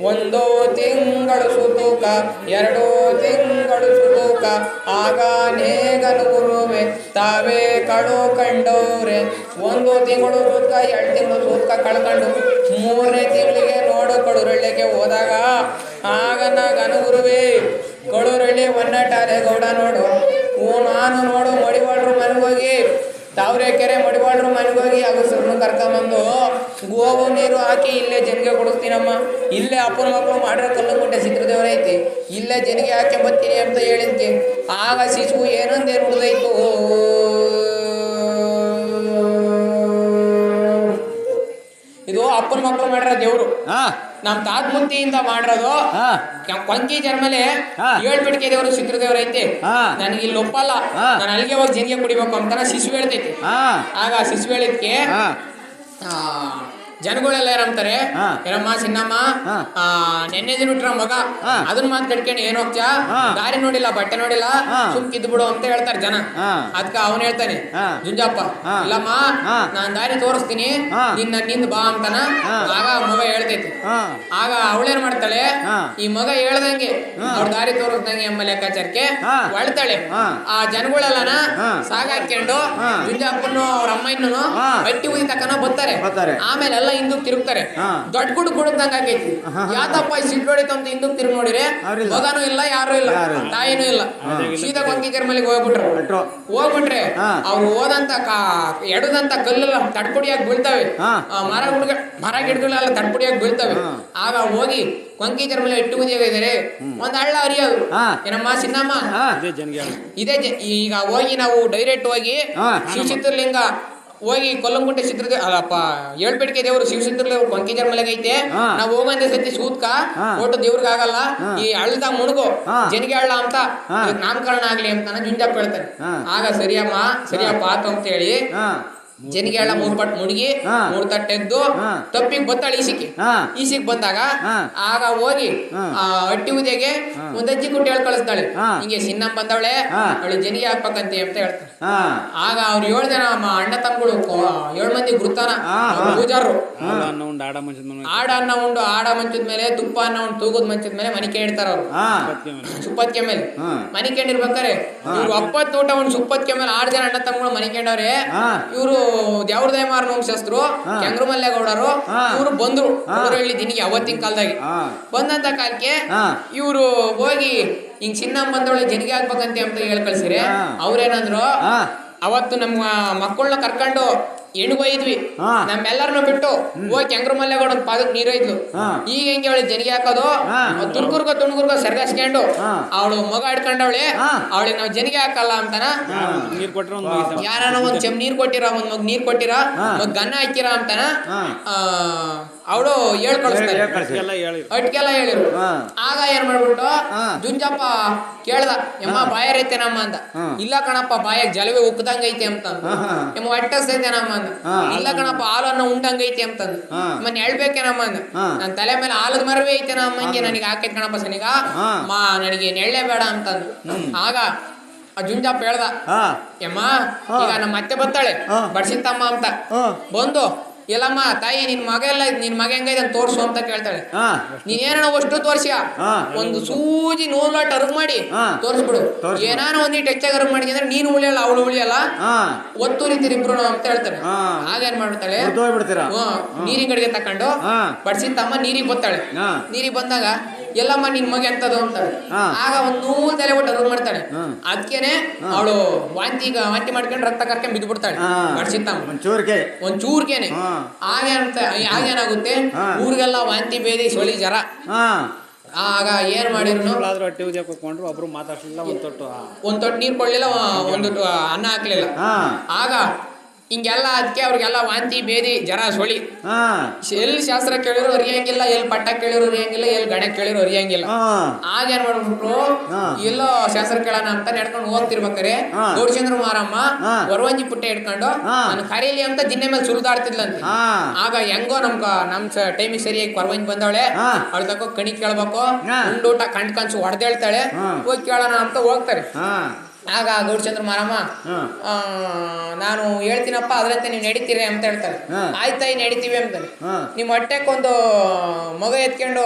ಒಂದು ತಿಂಗಳು ಸುತೂಕ, ಎರಡು ತಿಂಗಳು ಸುತೂಕ, ಆಗ ನೇಗನು ಗುರುವೆ, ತಾವೇ ಕಳು ಕಂಡವ್ರೆ ಒಂದು ತಿಂಗಳು ಸೂತ್ಕ, ಎರಡು ತಿಂಗಳು ಸೂತ್ಕ ಕಳ್ಕೊಂಡು ಮೂರನೇ ತಿಂಗಳಿಗೆ ನೋಡು ಕಳುರಳ್ಳಿಗೆ ಹೋದಾಗ ಆಗನ ಗನುಗುರುವೆ ಕಳುರಳ್ಳಿ ಒನ್ನಟಾರೆ ಗೌಡ ನೋಡು. ಓ ನಾನು ನೋಡು ಮಡಿವಾಡ್ರು ಮನೆಗೋಗಿ ತಾವರೆಕೆರೆ ಹೋಗಿ ಮನೆಗೋಗಿ ಅಗಸರನ್ನು ಕರ್ಕೊಂಬಂದು ಗೋವು ನೀರು ಹಾಕಿ ಇಲ್ಲೇ ಜನಗೆ ಕೊಡಿಸ್ತೀನಮ್ಮ. ಇಲ್ಲೇ ಅಪ್ಪನ ಮಕ್ಕಳು ಮಾಡಿರೋ ಕಲ್ಲುಗುಂಟೆ ಸಿದ್ರದೇವ್ರ ಐತಿ. ಇಲ್ಲೇ ಜನಗೆ ಹಾಕಿ ಬರ್ತೀನಿ ಅಂತ ಹೇಳಿದ್ಕೆ. ಆಗ ಶಿಶು ಏನೊಂದೇನು ಉಳಿದೈತು ಇದು ಅಪ್ಪನ ಮಕ್ಕಳು ಮಾಡಿರೋ ದೇವರು. ಹಾ. ನಮ್ ತಾತ್ ಮುತ್ತಿಯಿಂದ ಮಾಡಿರೋದು. ಹಾ. ಕ- ಕೊಂಕಿ ಜನ್ಮಲೆ ಹಾ. ಏಳ್ ಬಿಡ್ಕೆ ದೇವರು ಚಿತ್ರದೇವ್ರ ಐತಿ. ನನಗೆ ಇಲ್ಲಿ ಒಪ್ಪಲ್ಲ. ನಾನು ಅಲ್ಲಿಗೆ ಹೋಗಿ ಜನಿಗೆ ಕುಡಿಬೇಕು ಅಂತ ಶಿಶು ಹೇಳ್ತೈತಿ. ಹಾ. ಆಗ ಶಿಶು ಹೇಳಿದ್ಕೆ ಜನಗಳೆಲ್ಲ ಏನಂತಾರೆ. ಏನಮ್ಮ ಚಿನ್ನಮ್ಮ ನೆನ್ನೆ ದಿನ ಹುಟ್ರ ಮಗ. ಅದನ್ನ ಮಾತು ಕಟ್ಕೊಂಡು ಏನ್ ಹೋಗ್ತಾ. ದಾರಿ ನೋಡಿಲ್ಲ ಬಟ್ಟೆ ನೋಡಿಲ್ಲ ಹಾ. ಸುಮ್ ಇದ್ದು ಬಿಡು ಅಂತ ಹೇಳ್ತಾರೆ ಜನ ಅದ್ಕ ಅವನ್ ಹೇಳ್ತಾನೆ. ಜುಂಜಪ್ಪ. ಇಲ್ಲಮ್ಮ. ನಾನ್ ದಾರಿ ತೋರಿಸ್ತೀನಿ. ನಿನ್ನ ನಿಂದ ಬಾ ಅಂತಾನ. ಆಗ ಮಗ ಹೇಳ್ತೈತಿ ಆಗ ಅವಳೇನ್ ಮಾಡ್ತಾಳೆ. ಈ ಮಗ ಹೇಳ್ದಂಗೆ. ಅವ್ರ ದಾರಿ ತೋರಿಸ್ದಂಗೆ ಎಂಬ ಲೆಕ್ಕಾಚಾರಕ್ಕೆ ಹೊಳ್ತಾಳೆ. ಆ ಜನಗಳೆಲ್ಲನ ಹಾ. ಸಾಗಾಕೊಂಡು ಹಾ. ಜುಂಜಪ್ಪನು ಅವ್ರ ಅಮ್ಮ ಇನ್ನೂ. ಬಟ್ಟಿ ಉಯ್ ತಕನ ಬರ್ತಾರೆ ಬರ್ತಾರೆ. ಆಮೇಲೆ ಎಲ್ಲ ಹಿಂದಕ್ಕೆ ತಿರುಗ್ತಾರೆ. ದೊಡ್ಡ ಗುಡ್ ಗುಡ್ದಂಗ ಆಗೈತಿ. ಯಾತಪ್ಪ ಸಿಡ್ಲೊಡಿತು ಅಂತ ಹಿಂದಕ್ಕೆ ತಿರುಗಿ ನೋಡಿರಿ ಮಗನೂ ಇಲ್ಲ ಯಾರು ಇಲ್ಲ. ತಾಯಿನೂ ಇಲ್ಲ. ಸೀದಾ ಕೊಂಕಿ ಮೇಲೆ ಹೋಗ್ಬಿಟ್ರು. ಬಿಟ್ರು. ಹೋಗ್ಬಿಟ್ರೆ. ಅವ್ರು ಹೋದಂತ ಎಡದಂತ ಕಲ್ಲೆಲ್ಲ ತಡ್ಪುಡಿಯಾಗಿ ಬೀಳ್ತವೆ. ಮರ ಹುಡುಗ ಮರ ಗಿಡಗಳೆಲ್ಲ ತಡ್ಪುಡಿಯಾಗಿ ಬೀಳ್ತವೆ. ಆಗ ಹೋಗಿ ಕೊಂಕಿ ಮೇಲೆ ಇಟ್ಟು ಇದ್ದಾರೆ ಒಂದ್ ಹಳ್ಳ ಹರಿಯೋದು. ಹಾ. ಏನಮ್ಮ ಸಿನ್ನಮ್ಮ ಇದೇ ಜ- ಈಗ ಹೋಗಿ ನಾವು ಡೈರೆಕ್ಟ್ ಹೋಗಿ ಶ್ರೀ ಶಿವಚಿತ್ರಲಿಂಗ ಹೋಗಿ ಕೊಲ್ಲಂಗುಂಟೆ ಚಿತ್ರದ ಅಲ್ಲಪ್ಪ ಏಳ್ಬೇಡಿಕೆ ದೇವರು ಶಿವಚಿತ್ರಲಿಂಗ ಮಂಕಿಜರ ಮಲೆಗೆ ಐತೆ. ನಾವು ಹೋಗಂದೆ ಸತಿ ಸೂತ್ಕ ಓಟು ಒಟ್ಟು ದೇವ್ರಿಗೆ ಆಗಲ್ಲ. ಈ ಹಳ್ಳದ ಮುಣಗು. ಜನಿಗೆ ಹಳ್ಳ ಅಂತ ನಾಮಕರಣ ಆಗ್ಲಿ ಅಂತ ಜುಂಜಪ್ಪ ಹೇಳ್ತಾನೆ. ಆಗ ಸರಿಯಮ್ಮ ಸರಿಯಪ್ಪ ಆತು ಅಂತ ಹೇಳಿ ಹಾ ಜನಿಗೆ ಹಳ್ಳ ಮೂರ್ ಪಟ್ ಮುಡುಗಿ. ಮೂರ್ ತಟ್ಟೆದ್ದು. ತಪ್ಪಿಗೆ ಬತ್ತಾಳ ಈಸಿಕೆ. ಈಸಿಗೆ ಬಂದಾಗ ಆಗ ಹೋಗಿ ಅಟ್ಟಿ ಆ ಹಟ್ಟಿ ಉದೆಗೆ ಒಂದಜ್ಜಿ ಕುಟ್ಟಿ ಹೇಳಿ ಕಳಿಸ್ತಾಳೆ. ಹಿಂಗೆ ಸಿನ್ನಮ್ಮ ಬಂದವಳೆ. ಅವಳು ಜನಿಗೆ ಹಾಕ್ಬೇಕಂತೆ ಅಂತ ಹೇಳ್ತಾಳೆ. ಆಗ ಅವ್ರು ಏಳ್ ಜನ ಅಮ್ಮ ಅಣ್ಣ ತಮ್ಮಗಳು ಏಳ್ ಮಂದಿ ಗುರುತಾನ. ಪೂಜಾರರು. ಆಡ ಅನ್ನ ಉಂಡು ಆಡ ಮಂಚದ ಮೇಲೆ ತುಪ್ಪ ಅನ್ನ ಉಂಡು ತೂಗದ ಮಂಚದ ಮೇಲೆ ಮನಿ ಕೇಳ್ತಾರ ಅವ್ರು. ಹಾ. ಸುಪ್ಪತ್ಕೆ ಮೇಲೆ. ಮನಿಕೆಂಡಿರ್ಬೇಕಾರೆ ಮನೆ ಕೇಳಿರ್ಬೇಕಾರೆ ಇವ್ರು ಅಪ್ಪತ್ತೋಟ ಊಟ ಉಂಡು ಸುಪ್ಪತ್ಕೆ ಮೇಲೆ ಆರ್ ಜನ ಅಣ್ಣ ತಮ್ಮಗಳು ಮನಿ ಕೇಳವ್ರೆ ಹಾ. ಇವರು ದೇವ್ರದಯಮಾರ ವಂಶಸ್ಥರು. ಕೆಂಗ್ರು ಮಲ್ಲೇಗೌಡರು. ಇವರು ಬಂದ್ರು ಹಾ. ಹೇಳಿದ್ದೀನಿ ದಿನಿಗೆ ಅವತ್ತಿನ ಕಾಲದಾಗೆ ಬಂದಂತ ಕಾಲಕ್ಕೆ. ಇವರು ಹೋಗಿ ಹಿಂಗ್ ಚಿನ್ನ ಬಂದವಳೆ ಜನಿಗೆ ಆಗ್ಬೇಕಂತೆ ಅಂತ ಹೇಳ್ ಕಳ್ಸಿರಿ. ಅವ್ರೇನಂದ್ರು ಅವತ್ತು ನಮ್ಮ ಮಕ್ಕಳನ್ನ ಕರ್ಕೊಂಡು ಎಣ್ಗೊಯ್ದ್ವಿ ಹಾ. ನಮ್ಮೆಲ್ಲರನ್ನು ಬಿಟ್ಟು ಹೋಗಿ ಕೆಂಗ್ರು ಮಲ್ಲೇಗೌಡ ಪಾದಕ್ ನೀರೊಯ್ದ್ಲು. ಈಗ ಹೆಂಗೆ ಅವಳು ಜನಿಗೆ ಹಾಕೋದು ಹಾ. ತುರ್ಗುರ್ಗೋ ತುಣ್ಗುರ್ಗೋ ಸರ್ಗಸ್ಕೊಂಡು ಅವಳು ಮಗ ಹಿಡ್ಕೊಂಡವಳೆ ಹಾ. ಅವಳಿಗೆ ನಾವು ಜನಿಗೆ ಹಾಕಲ್ಲ ಅಂತಾನ ಒಂದು ಯಾರನ ಒಂದ್ ಚೆಮ್ ನೀರ್ ಕೊಟ್ಟಿರ ಒಂದ್ ಮಗ್ ನೀರ್ ಕೊಟ್ಟಿರ. ಮಗ್ ಗನ್ನ ಹಾಕಿರ ಅಂತಾನ ಹಾ. ಅವಳು ಹೇಳ್ ಕಳಿಸ್ತಾರೆ ಹೇಳ್ ಎಲ್ಲ ಹೇಳಿ ಅಟ್ಕೆಲ್ಲ ಹೇಳಿರು. ಆಗ ಏನ್ ಮಾಡ್ಬಿಟ್ಟು ಜುಂಜಪ್ಪ ಕೇಳ್ದ ಯಮ್ಮ ಬಾಯರೈತೇನಮ್ಮ ಅಂತ. ಇಲ್ಲ ಕಣಪ್ಪ ಬಾಯಾಗ ಜಲವೇ ಉಕ್ಕದಂಗ ಐತೆ ಅಂತಂದು ಎಮ್ಮ ಹೊಟ್ಟಸ್ತೈತೇನಮ್ಮ ಅಂದ. ಇಲ್ಲ ಕಣಪ್ಪ ಹಾಲನ್ನ ಉಂಟಂಗ ಐತೆ ಅಂತಂದು ಹಾ. ಮನ್ ಹೇಳ್ಬೇಕೇನಮ್ಮ ಅಂದ. ನನ್ ತಲೆ ಮೇಲೆ ಹಾಲದ ಮರವೇ ಐತೇನಮ್ಮ ಹಂಗೆ ನನಗೆ ಹಾಕೈತೆ ಕಣಪ್ಪ ಸನಿಗ. ಮಾ ನನಗೆ ನೆಳ್ಳೆ ಬೇಡ ಅಂತಂದು ಆಗ ಆ ಜುಂಜಪ್ಪ ಹೇಳ್ದ ಎಮ್ಮ ಯಮ್ಮ ಈಗ ನಮ್ಮ ಮತ್ತೆ ಬರ್ತಾಳೆ. ಬಡ್ಸಿತ್ತಮ್ಮ ಅಂತ. ಬಂದು ಎಲ್ಲಮ್ಮ ತಾಯಿ ನಿನ್ ಮಗ ಎಲ್ಲ ನಿನ್ ಮಗ ಹೆಂಗೈತೆ ಅಂತ ತೋರ್ಸು ಅಂತ ಕೇಳ್ತಾಳೆ. ಹಾ. ನೀನ್ ಏನೋ ಅಷ್ಟು ತೋರ್ಸಿಯ. ಒಂದು ಸೂಜಿ ನೂಲಾಟ್ ಅರ್ಗ್ ಮಾಡಿ. ತೋರಿಸ್ಬಿಡು. ಏನಾನ ಒಂದಿಟ್ಟು ಹೆಚ್ಚಾಗಿ ಅರ್ಗ್ ಮಾಡಿ ಅಂದ್ರೆ ನೀನು ಉಳಿಯಲ್ಲ ಅವಳು ಉಳಿಯಲ್ಲ. ಒತ್ತು ರೀತಿ ಇಬ್ರು ಅಂತ ಹೇಳ್ತಾನೆ. ಹಾಗೇನ್ ಮಾಡ್ತಾಳೆ ನೀರಿನ ಗಡಿಗೆ ತಕೊಂಡು ಹಾ. ಬಡ್ಸಿತ್ತಮ್ಮ ನೀರಿಗೆ ಬತ್ತಾಳೆ. ನೀರಿಗೆ ಬಂದಾಗ ಎಲ್ಲಮ್ಮ ನಿನ್ ಮಗ ಎಂತದು ಅಂತಾಳೆ. ಆಗ ಒಂದ್ ನೂಲ್ ತಲೆ ಬಿಟ್ಟು ಅದು ಮಾಡ್ತಾಳೆ. ಅದಕ್ಕೇನೆ ಅವಳು ವಾಂತಿ ವಾಂತಿ ಮಾಡ್ಕೊಂಡು ರಕ್ತ ಕರ್ಕೊಂಡ್ ಬಿದ್ದು ಬಿಡ್ತಾಳೆ. ಒಂಚೂರ್ಗೆ ಒಂದ್ ಚೂರ್ಗೇನೆ ಹಾ. ಆಗೇನಂತ ಆಗೇನಾಗುತ್ತೆ. ಊರಿಗೆಲ್ಲ ವಾಂತಿ ಬೇದಿ ಸೊಳಿ ಜರ ಆಗ ಏನ್ ಮಾಡಿದ್ರು? ಆದ್ರೂ ಹೊಟ್ಟೆ ಒಬ್ರು ಮಾತಾಡ್ಲಿಲ್ಲ ಒಂದ್ ತೊಟ್ಟು. ಒಂದ್ ತೊಟ್ಟು ನೀರ್ ಕೊಡ್ಲಿಲ್ಲ ಒಂದ್ ಅನ್ನ ಹಾಕ್ಲಿಲ್ಲ. ಆಗ ಹಿಂಗೆಲ್ಲ ಅದಕ್ಕೆ ಅವ್ರಿಗೆಲ್ಲ ವಾಂತಿ ಬೇದಿ ಜರ ಸೊಳಿ ಹಾ ಎಲ್ಲಿ ಶಾಸ್ತ್ರ ಕೇಳಿದ್ರು ಅರಿಯಂಗಿಲ್ಲ ಎಲ್ಲಿ ಪಟ್ಟ ಕೇಳಿದ್ರು ಅರಿಯಂಗಿಲ್ಲ ಎಲ್ಲಿ ಗಣ ಕೇಳಿದ್ರು ಅರಿಯಂಗಿಲ್ಲ ಆಗ ಏನ್ ಮಾಡ್ಬಿಟ್ರು. ಎಲ್ಲೋ ಶಾಸ್ತ್ರ ಕೇಳೋಣ ಅಂತ ನಡ್ಕೊಂಡು ಹೋಗ್ತಿರ್ಬೇಕಾರೆ. ಗೌಡಚಂದ್ರ ಮಾರಮ್ಮ. ವರವಂಜಿ ಪುಟ್ಟೆ ಹಿಡ್ಕೊಂಡು. ನಾನು ಕರೀಲಿ ಅಂತ ದಿನ್ನೆ ಮೇಲೆ ಸುರಿದಾಡ್ತಿದ್ಲಂತೆ ಹಾ ಆಗ ಹೆಂಗೋ ನಮ್ಗ ನಮ್ ಟೈಮಿಗೆ ಸರಿಯಾಗಿ ಕೊರವಂಜಿ ಬಂದವಳೆ. ಅವಳ ತಕ್ಕ ಕಣಿ ಕೇಳ್ಬೇಕು. ಉಂಡೂಟ ಕಣ್ ಕನ್ಸು ಹೊಡೆದೇಳ್ತಾಳೆ. ಹೋಗಿ ಕೇಳೋಣ ಅಂತ ಹೋಗ್ತಾರೆ ಹಾ ಆಗ ಗೌರಿಚಂದ್ರ ಮಾರಮ್ಮ ನಾನು ಹೇಳ್ತೀನಪ್ಪ ಅದರಂತೆ ನೀವು ನಡೀತೀರಿ ಅಂತ ಹೇಳ್ತಾರೆ. ಆಯ್ತಾಯಿ ನಡೀತೀವಿ ಅಂತಾನೆ ಹಾ. ನಿಮ್ಮ ಹೊಟ್ಟೆಕೊಂದು ಮಗ ಎತ್ಕೊಂಡು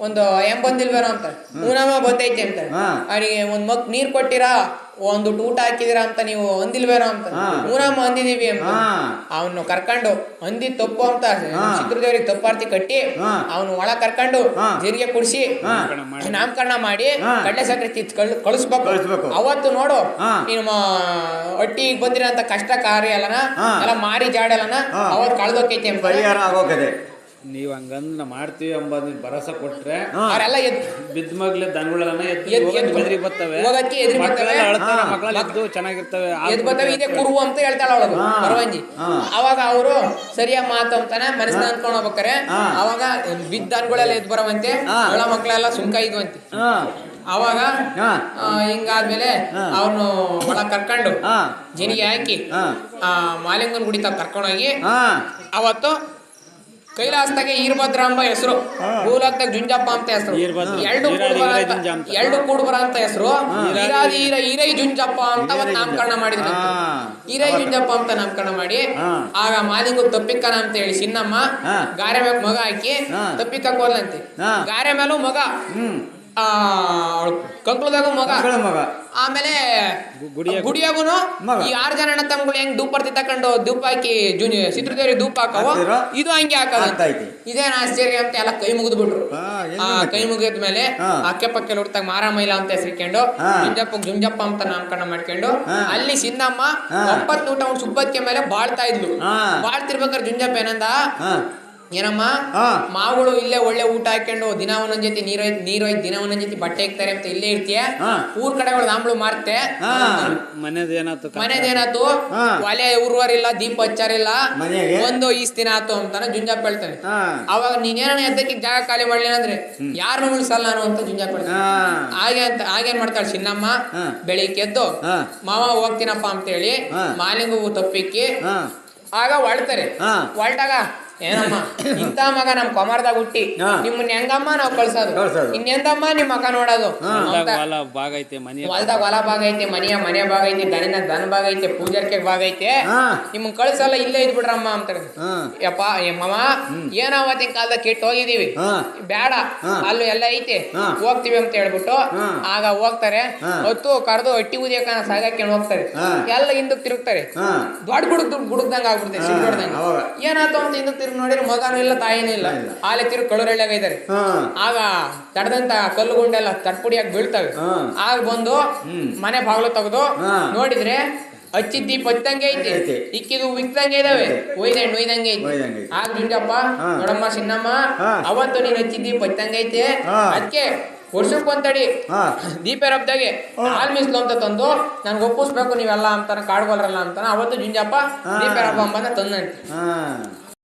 ಒಂದು ಎಂ ಬಂದಿಲ್ವೇನೋ ಅಂತ ಹೂನಮ್ಮ ಬಂದೈತೆ ಅಂತ. ಅವನಿಗೆ ಒಂದ್ ಮಗ್ ನೀರ್ ಕೊಟ್ಟಿರಾ ಒಂದು ಊಟ ಹಾಕಿದಿರಾ ಅಂತ ನೀವು ಅಂದಿಲ್ವೇನೋ ಅಂತ ಹಾ. ಅಂದಿದೀವಿ ಅಂತ. ಅವನು ಕರ್ಕೊಂಡು ಅಂದಿ ತಪ್ಪು ಅಂತ ಚಿತ್ರದೇವರಿಗೆ ತಪ್ಪಾರ್ತಿ ಕಟ್ಟಿ. ಅವನು ಒಳ ಕರ್ಕೊಂಡು. ಜೀರಿಗೆ ಕುಡಿಸಿ ನಾಮಕರಣ ಮಾಡಿ. ಕಡ್ಲೆ ಸಕ್ಕರೆ ತಿತ್ ಕಳ್ ಕಳಿಸ್ಬೇಕು. ಅವತ್ತು ನೋಡು ನಿಮ್ಮ ನೀನು ಒಟ್ಟಿಗೆ ಬಂದಿರೋಂಥ ಕಷ್ಟ ಕಾರ್ಯ ಎಲ್ಲನ ಹಾ. ಎಲ್ಲ ಮಾರಿ ಜಾಡೆಲ್ಲನ. ಅವತ್ತು ಕಳ್ದೋಕೈತಿ ಅಂತ ನೀವ್ ಹಂಗಂದ್ ಮಾಡ್ತೀವಿ ಅಂಬ ಭರಸ ಕೊಟ್ರೆ. ಅವರೆಲ್ಲ ಎದ್ದು ಬಿದ್ದ ಮಗ್ಲೆ ದನಗಳೆಲ್ಲ ಎದ್ದು ಎದ್ದು- ಎದ್ದು- ಬೆದರಿ ಬರ್ತವೆ ಹೋಗಕ್ಕೆ ಎದ್ರಿ ಬರ್ತವೆ. ಅಳ್ತಾರೆ. ಮಕ್ಕಳೆಲ್ಲ ಎದ್ದು ಚೆನ್ನಾಗಿರ್ತವೆ ಎದ್ ಬರ್ತವೆ ಇದೆ ಕುರು ಅಂತ ಹೇಳ್ತಾಳ ಅವಳು. ಪರವಂಜಿ ಅವಾಗ ಅವರು ಸರಿಯ ಮಾತು ಅಂತಾನೆ ಮನಸ್ಸಿನ ಅಂದ್ಕೊಂಡು ಹೋಗ್ಬೇಕಾರೆ. ಅವಾಗ ಬಿದ್ದ ದನಗಳೆಲ್ಲ ಎದ್ ಬರವಂತೆ ಅವಳ ಮಕ್ಕಳೆಲ್ಲ ಸುಂಕ ಇದ್ವಂತೆ ಹಾ ಅವಾಗ ಹಾ. ಹಿಂಗಾದ್ಮೇಲೆ. ಅವನು ಒಳ ಕರ್ಕೊಂಡು ಜಿನಿಗೆ ಹಾಕಿ ಹಾ ಆ ಮಾಲಿಂಗನ್ ಗುಡಿ ತಾವ್ ಕರ್ಕೊಂಡೋಗಿ ಹಾ ಅವತ್ತು ಕೈಲಾಸದಾಗೆ ಈರ್ಭದ್ರಾಂಬ ಹೆಸರು. ಭೂಲೋಕದಾಗ ಜುಂಜಪ್ಪ ಅಂತ ಹೆಸರು. ಎರಡು. ಎರಡು ಕೂಡುಬರ ಅಂತ ಹೆಸರು. ಈರಾದಿ ಈರ ಈರೈ ಜುಂಜಪ್ಪ ಅಂತ ಒಂದು ನಾಮಕರಣ ಮಾಡಿದ್ರು. ಈರೈ ಜುಂಜಪ್ಪ ಅಂತ ನಾಮಕರಣ ಮಾಡಿ. ಆಗ ಮಾಲಿಂಗು ತಪ್ಪಿಕ್ಕನ ಅಂತ ಹೇಳಿ ಸಿನ್ನಮ್ಮ ಗಾರೆ ಮ್ಯಾಗ ಮಗ ಹಾಕಿ ತಪ್ಪಿಕ್ಕ ಕೋಲಂತೆ ಗಾರೆ ಮೇಲೂ ಮಗ. ಕಂಕ್ಳದಾಗೂ ಮಗ. ಮಗ. ಆಮೇಲೆ ಗುಡಿಯಾಗುನು. ಈ ಆರು ಜನ ಅಣ್ಣ ತಮ್ಗಳು ಹೆಂಗ್ ಧೂಪ ತಕೊಂಡು ಧೂಪ ಹಾಕಿ ಜುನಿ ಚಿತ್ರದೇವ್ರಿಗೆ ಧೂಪ ಹಾಕವ ಇದು ಹಂಗೆ ಹಾಕದ ಇದೇನ ಆಶ್ಚರ್ಯ ಅಂತ ಎಲ್ಲ ಕೈ ಮುಗಿದ್ ಬಿಟ್ರು ಹಾ, ಆ ಕೈ ಮುಗಿದ ಮೇಲೆ. ಅಕ್ಕೆ ಪಕ್ಕೆ ಹುಡ್ತಾಗ ಮಾರಾಮೈಲ ಅಂತ ಹೆಸರಿಕೊಂಡು ಜುಂಜಪ್ಪ ಜುಂಜಪ್ಪ ಅಂತ ನಾಮಕರಣ ಮಾಡ್ಕೊಂಡು ಅಲ್ಲಿ ಸಿನ್ನಮ್ಮ ಒಂಬತ್ತು ನೂಟ ಸುಬ್ಬತ್ತಿಗೆ ಮೇಲೆ ಬಾಳ್ತಾ ಇದ್ಲು. ಬಾಳ್ತಿರ್ಬೇಕಾದ್ರೆ ಜುಂಜಪ್ಪ ಏನಂದ? ಏನಮ್ಮ? ಹಾ. ಮಾವುಗಳು ಇಲ್ಲೇ ಒಳ್ಳೆ ಊಟ ಹಾಕೊಂಡು ದಿನ ಒಂದೊಂದ್ ಜೊತೆ ನೀರ್ ನೀರೊಯ್ದು ದಿನ ಒಂದೊಂದ್ ಜೊತೆ ಬಟ್ಟೆ ಇಕ್ತಾರೆ ಅಂತ ಇಲ್ಲೇ ಇರ್ತೀಯ? ಹಾ. ಊರ್ ಕಡೆಗಳು ನಾಂಬ್ಳು ಮಾರ್ತೆ. ಮನೇದೇನಾತು ಮನೇದೇನಾತು. ಒಲೆ ಉರ್ವರಿಲ್ಲ ದೀಪ ಹಚ್ಚಾರಿಲ್ಲ. ಮನೆಗೆ? ಒಂದು ಈಸ್ ದಿನ ಆತು ಅಂತಾನೆ ಜುಂಜಾಪ್ ಹೇಳ್ತಾನೆ ಹಾ. ಅವಾಗ ನೀನೇನ ಎದ್ದಕ್ಕೆ ಜಾಗ ಖಾಲಿ ಮಾಡ್ಲಿಲ್ಲ ಅಂದ್ರೆ? ಯಾರು ಉಳಿಸಲ್ಲ ನಾನು ಅಂತ ಜುಂಜಾಪ್ ಹೇಳ್ತಾನೆ ಹಾ. ಹಾಗೆ ಅಂತ ಹಾಗೇನ್ ಮಾಡ್ತಾಳೆ ಚಿನ್ನಮ್ಮ. ಹಾ. ಬೆಳಿಗ್ಗೆ ಎದ್ದು ಹಾ. ಮಾವ ಹೋಗ್ತೀನಪ್ಪ ಅಂತೇಳಿ ಮಾಲಿಂಗ ಮಾಲಿಂಗು ತಪ್ಪಿಕ್ಕಿ ಹಾ. ಆಗ ಹೊಳ್ತಾರೆ ಹಾ. ಏನಮ್ಮ? ಇಂತ ಮಗ ನಮ್ ಕೊಮಾರ್ದಾಗ ಹುಟ್ಟಿ. ನಿಮ್ಮನ್ನ ಹೆಂಗಮ್ಮ ನಾವ್ ಕಳ್ಸೋದು. ಇನ್ನೆಂದಮ್ಮ ನಿಮ್ ಮಗ ನೋಡೋದು? ಹೊಲದಾಗ ಹೊಲ ಭಾಗ ಐತೆ ಮನೆ ಹೊಲ್ದಾಗ ಹೊಲ ಭಾಗ ಐತೆ ಮನೆಯ ಮನೆ ಭಾಗ ಐತೆ ದನಿನ ದನ ಭಾಗ ಐತೆ ಪೂಜಾರ್ಕೆ ಭಾಗ ಐತೆ. ನಿಮ್ಮನ್ ಕಳ್ಸಲ್ಲ ಇಲ್ಲೇ ಇದ್ಬಿಡ್ರಮ್ಮ ಅಂತಾರೆ ಯಪ್ಪ ಏ ಮಾವ ಏನೋ ಅವತ್ತಿನ ಕಾಲದಾಗ ಕೆಟ್ಟು ಹೋಗಿದೀವಿ ಬೇಡ. ಅಲ್ಲೂ ಎಲ್ಲ ಐತೆ. ಹೋಗ್ತಿವಿ ಅಂತ ಹೇಳ್ಬಿಟ್ಟು ಆಗ ಹೋಗ್ತಾರೆ. ಹೊತ್ತು ಕರೆದು ಅಟ್ಟಿ ಉದಿಯಕ ಸಾಗಕ್ಕೆ ಹೋಗ್ತಾರೆ. ಎಲ್ಲ ಹಿಂದಕ್ ತಿರುಗ್ತಾರೆ. ದೊಡ್ಡ ಗುಡುಗ್ ಗುಡುಗ್ದಂಗ ಆಗ್ಬಿಡ್ತೈತೆ. ಏನಾಯ್ತು ಅಂತ ಹಿಂದಕ್ ನೋಡಿದ್ರೆ ಮಗನೂ ಇಲ್ಲ ತಾಯಿನೂ ಇಲ್ಲ. ಆಲೆ ತಿರು ಕಳುರೆಳ್ಯಾಗ ಇದಾರೆ. ಹಾ. ಆಗ ತಡದಂತ ಕಲ್ಲು ಗುಂಡೆಲ್ಲ ತಟ್ಪುಡಿಯಾಗಿ ಬೀಳ್ತವೆ. ಆಗ ಬಂದು ಮನೆ ಬಾಗ್ಲು ತೆಗೆದು ನೋಡಿದ್ರೆ ಹಚ್ಚಿದ್ದಿ ದೀಪ ಐತಿ. ಇಕ್ಕಿದು ಇಕ್ದಂಗೆ ಇದಾವೆ. ಒಯ್ದಂಡ್ ಒಯ್ದಂಗೆ ಐತೆ. ಆಗ ಜುಂಜಪ್ಪ ಹಾ. ನೋಡಮ್ಮ ಸಿನ್ನಮ್ಮ ಅವತ್ತು ನೀನ್ ಹಚ್ಚಿದ್ದಿ ಹಚ್ಚಂಗೆ ಐತೆ. ಅದಕ್ಕೆ ವರ್ಷಕ್ಕೊಂತಡಿ ಒಂದಡಿ ದೀಪ ರಬ್ದಾಗೆ. ಹಾಲ್ ಮೀಸ್ಲು ಅಂತ ತಂದು ನನ್ಗೆ ಒಪ್ಪಿಸ್ಬೇಕು ನೀವೆಲ್ಲ ಅಂತಾನೆ ಕಾಡ್ಗೋಲ್ರಲ್ಲ ಅಂತಾನೆ ಅವತ್ತು ಜುಂಜಪ್ಪ. ದೀಪ ರಬ್ಬ ಅಂಬನ ತಂದಂತೆ. ಹಾ.